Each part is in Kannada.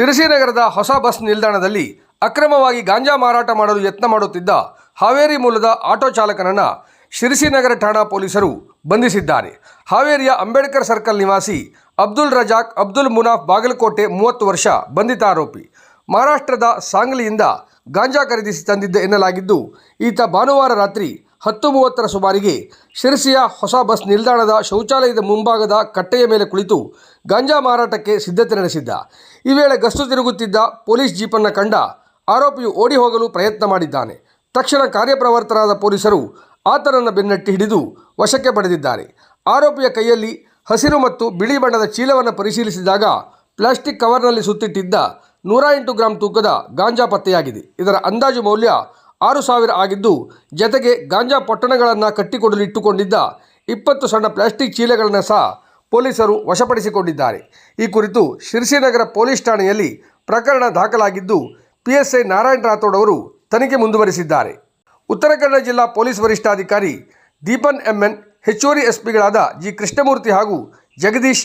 ಶಿರಸಿ ನಗರದ ಹೊಸ ಬಸ್ ನಿಲ್ದಾಣದಲ್ಲಿ ಅಕ್ರಮವಾಗಿ ಗಾಂಜಾ ಮಾರಾಟ ಮಾಡಲು ಯತ್ನ ಮಾಡುತ್ತಿದ್ದ ಹಾವೇರಿ ಮೂಲದ ಆಟೋ ಚಾಲಕನನ್ನು ಶಿರಸಿ ನಗರ ಠಾಣಾ ಪೊಲೀಸರು ಬಂಧಿಸಿದ್ದಾರೆ. ಹಾವೇರಿಯ ಅಂಬೇಡ್ಕರ್ ಸರ್ಕಲ್ ನಿವಾಸಿ ಅಬ್ದುಲ್ ರಜಾಕ್, ಅಬ್ದುಲ್ ಮುನಾಫ್ ಬಾಗಲಕೋಟೆ ಮೂವತ್ತು ವರ್ಷ ಬಂಧಿತ ಆರೋಪಿ. ಮಹಾರಾಷ್ಟ್ರದ ಸಾಂಗ್ಲಿಯಿಂದ ಗಾಂಜಾ ಖರೀದಿಸಿ ತಂದಿದ್ದ ಎನ್ನಲಾಗಿದ್ದು, ಈತ ಭಾನುವಾರ ರಾತ್ರಿ ಹತ್ತು ಮೂವತ್ತರ ಸುಮಾರಿಗೆ ಶಿರಸಿಯ ಹೊಸ ಬಸ್ ನಿಲ್ದಾಣದ ಶೌಚಾಲಯದ ಮುಂಭಾಗದ ಕಟ್ಟೆಯ ಮೇಲೆ ಕುಳಿತು ಗಾಂಜಾ ಮಾರಾಟಕ್ಕೆ ಸಿದ್ಧತೆ ನಡೆಸಿದ್ದ. ಈ ವೇಳೆ ಗಸ್ತು ತಿರುಗುತ್ತಿದ್ದ ಪೊಲೀಸ್ ಜೀಪನ್ನು ಕಂಡ ಆರೋಪಿಯು ಓಡಿ ಹೋಗಲು ಪ್ರಯತ್ನ ಮಾಡಿದ್ದಾನೆ. ತಕ್ಷಣ ಕಾರ್ಯಪ್ರವರ್ತರಾದ ಪೊಲೀಸರು ಆತನನ್ನು ಬೆನ್ನಟ್ಟಿ ಹಿಡಿದು ವಶಕ್ಕೆ ಪಡೆದಿದ್ದಾರೆ. ಆರೋಪಿಯ ಕೈಯಲ್ಲಿ ಹಸಿರು ಮತ್ತು ಬಿಳಿ ಬಣ್ಣದ ಚೀಲವನ್ನು ಪರಿಶೀಲಿಸಿದಾಗ ಪ್ಲಾಸ್ಟಿಕ್ ಕವರ್ನಲ್ಲಿ ಸುತ್ತಿಟ್ಟಿದ್ದ ನೂರ ಎಂಟು ಗ್ರಾಂ ತೂಕದ ಗಾಂಜಾ ಪತ್ತೆಯಾಗಿದೆ. ಇದರ ಅಂದಾಜು ಮೌಲ್ಯ ಆರು ಸಾವಿರ ಆಗಿದ್ದು, ಜತೆಗೆ ಗಾಂಜಾ ಪೊಟ್ಟಣಗಳನ್ನು ಕಟ್ಟಿಕೊಡಲು ಇಟ್ಟುಕೊಂಡಿದ್ದ ಇಪ್ಪತ್ತು ಸಣ್ಣ ಪ್ಲಾಸ್ಟಿಕ್ ಚೀಲಗಳನ್ನು ಸಹ ಪೊಲೀಸರು ವಶಪಡಿಸಿಕೊಂಡಿದ್ದಾರೆ. ಈ ಕುರಿತು ಶಿರ್ಸಿನಗರ ಪೊಲೀಸ್ ಠಾಣೆಯಲ್ಲಿ ಪ್ರಕರಣ ದಾಖಲಾಗಿದ್ದು, ಪಿಎಸ್ಐ ನಾರಾಯಣ್ ರಾಥೋಡ್ ಅವರು ತನಿಖೆ ಮುಂದುವರಿಸಿದ್ದಾರೆ. ಉತ್ತರ ಕನ್ನಡ ಜಿಲ್ಲಾ ಪೊಲೀಸ್ ವರಿಷ್ಠಾಧಿಕಾರಿ ದೀಪನ್ ಎಂಎನ್ ಹೆಚ್ಚುವರಿ ಎಸ್ಪಿಗಳಾದ ಜಿ ಕೃಷ್ಣಮೂರ್ತಿ ಹಾಗೂ ಜಗದೀಶ್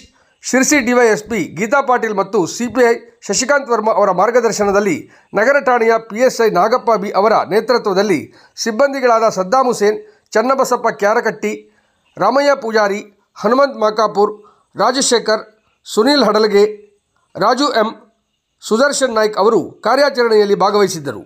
ಶಿರ್ಸಿ ಡಿವೈಎಸ್ಪಿ ಗೀತಾ ಪಾಟೀಲ್ ಮತ್ತು ಸಿಪಿಐ ಶಶಿಕಾಂತ್ ವರ್ಮಾ ಅವರ ಮಾರ್ಗದರ್ಶನದಲ್ಲಿ ನಗರ ಠಾಣೆಯ ಪಿಎಸ್ಐ ನಾಗಪ್ಪ ಬಿ ಅವರ ನೇತೃತ್ವದಲ್ಲಿ ಸಿಬ್ಬಂದಿಗಳಾದ ಸದ್ದಾಂ ಹುಸೇನ್, ಚನ್ನಬಸಪ್ಪ ಕ್ಯಾರಕಟ್ಟಿ, ರಾಮಯ್ಯ ಪೂಜಾರಿ, ಹನುಮಂತ್ ಮಾಕಾಪುರ್, ರಾಜಶೇಖರ್, ಸುನೀಲ್ ಹಡಲಗೆ, ರಾಜು ಎಂ, ಸುದರ್ಶನ್ ನಾಯ್ಕ್ ಅವರು ಕಾರ್ಯಾಚರಣೆಯಲ್ಲಿ ಭಾಗವಹಿಸಿದ್ದರು.